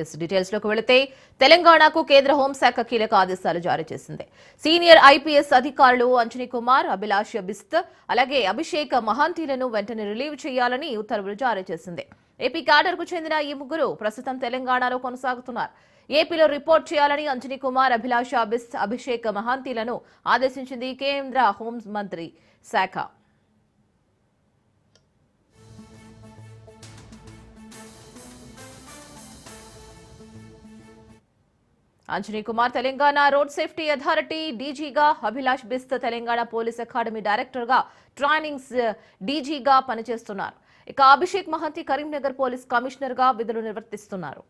Yes డీటెయిల్స్లోకి వెళితే తెలంగాణకు కేంద్ర హోంశాఖ కీలక ఆదేశాలు జారీ చేసింది. సీనియర్ ఐపీఎస్ అధికారులు అంజనీ కుమార్ అభిలాష్ బిస్త్ అలాగే అభిషేక్ మహాంతిలను వెంటనే రిలీవ్ చేయాలని ఉత్తర్వులు జారీ చేసింది. ఏపీ క్యాడర్ చెందిన ఈ ముగ్గురు ప్రస్తుతం తెలంగాణలో కొనసాగుతున్నారు. ఏపీలో రిపోర్ట్ చేయాలని అంజనీ కుమార్ అభిలాష బిస్త్ అభిషేక్ మహాంతిలను ఆదేశించింది కేంద్ర హోంమంత్రి శాఖ. Anjani Kumar Telangana road safety authority డీజీగా Abhilash Bisht Telangana police academy డైరెక్టర్గా ట్రైనింగ్స్ డీజీగా పనిచేస్తున్నారు. ఇక అభిషేక్ మహంతి కరీంనగర్ పోలీస్ కమిషనర్గా విధులు నిర్వర్తిస్తున్నారు.